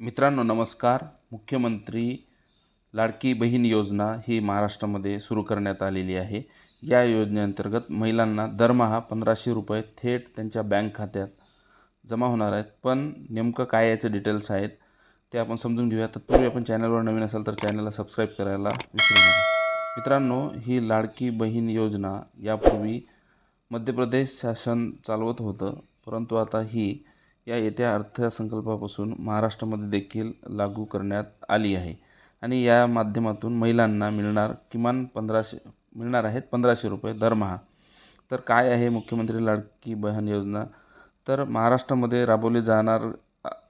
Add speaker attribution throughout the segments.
Speaker 1: मित्रांनो नमस्कार. मुख्यमंत्री लाडकी बहीण योजना ही महाराष्ट्रामध्ये सुरू करण्यात आलेली आहे. या योजनेअंतर्गत महिलांना दरमहा पंधराशे रुपये थेट त्यांच्या बँक खात्यात जमा होणार आहेत. पण नेमकं काय याचे डिटेल्स आहेत ते आपण समजून घेऊया. तत्पूर्वी आपण चॅनलवर नवीन असाल तर चॅनलला सबस्क्राईब करायला विसरू नका. मित्रांनो ही लाडकी बहीण योजना यापूर्वी मध्य प्रदेश शासन चालवत होतं. परंतु आता ही या येत्या अर्थसंकल्पापासून महाराष्ट्रामध्ये देखील लागू करण्यात आली आहे. आणि या माध्यमातून महिलांना मिळणार किमान पंधराशे मिळणार आहेत पंधराशे रुपये दरमहा. तर काय आहे मुख्यमंत्री लाडकी बहीण योजना? तर महाराष्ट्रामध्ये राबवली जाणार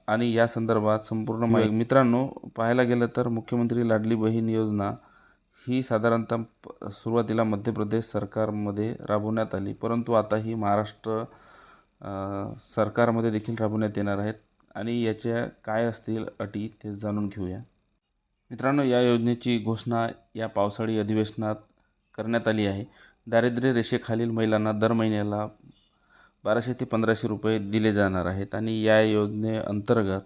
Speaker 1: आणि या संदर्भात संपूर्ण माहिती मित्रांनो पाहायला गेलं तर मुख्यमंत्री लाडली बहीण योजना ही साधारणतः सुरुवातीला मध्य प्रदेश सरकारमध्ये राबवण्यात आली. परंतु आता ही महाराष्ट्र सरकारमध्ये देखील राबवण्यात येणार आहेत आणि याच्या काय असतील अटी ते जाणून घेऊया. मित्रांनो या योजनेची घोषणा या पावसाळी अधिवेशनात करण्यात आली आहे. दारिद्र्य रेषेखालील महिलांना दर महिन्याला बाराशे ते पंधराशे रुपये दिले जाणार आहेत आणि या योजनेअंतर्गत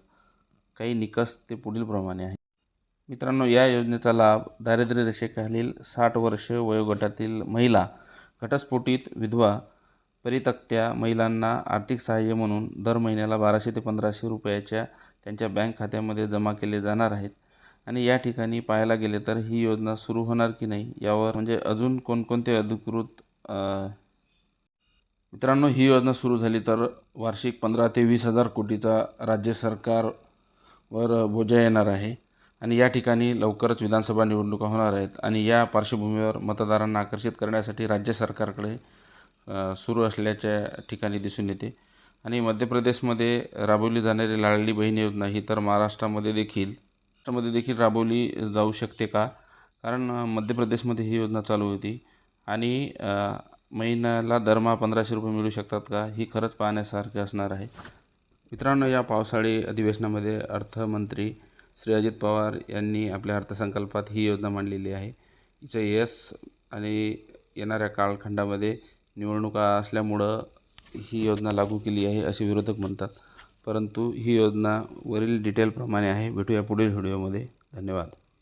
Speaker 1: काही निकष ते पुढीलप्रमाणे आहेत. मित्रांनो या योजनेचा लाभ दारिद्र्य रेषेखालील साठ वर्ष वयोगटातील महिला घटस्फोटीत विधवा परितक्त्या महिलांना आर्थिक सहाय्य म्हणून दर महिन्याला बाराशे ते पंधराशे रुपयाच्या त्यांच्या बँक खात्यामध्ये जमा केले जाणार आहेत. आणि या ठिकाणी पाहायला गेले तर ही योजना सुरू होणार की नाही यावर म्हणजे अजून कोणकोणते अधिकृत मित्रांनो ही योजना सुरू झाली तर वार्षिक पंधरा ते वीस हजार कोटीचा राज्य सरकारवर बोजा येणार आहे. आणि या ठिकाणी लवकरच विधानसभा निवडणुका होणार आहेत. आणि या पार्श्वभूमीवर मतदारांना आकर्षित करण्यासाठी राज्य सरकारकडे सुरू असल्याच्या ठिकाणी दिसून येते. आणि मध्य प्रदेशमध्ये राबवली जाणारी लाडली बहीण योजना ही तर महाराष्ट्रामध्ये देखील महाराष्ट्रामध्ये देखील राबवली जाऊ शकते का? कारण मध्य प्रदेशमध्ये ही योजना चालू होती. आणि महिन्याला दरमहा पंधराशे रुपये मिळू शकतात का? ही खरंच पाहण्यासारखी असणार आहे. मित्रांनो या पावसाळी अधिवेशनामध्ये अर्थमंत्री श्री अजित पवार यांनी आपल्या अर्थसंकल्पात ही योजना मांडलेली आहे. हिचं यश आणि येणाऱ्या कालखंडामध्ये निवडणुका असल्यामुळं ही योजना लागू केली आहे असे विरोधक म्हणतात. परंतु ही योजना वरील डिटेलप्रमाणे आहे. भेटूया पुढील व्हिडिओमध्ये धन्यवाद.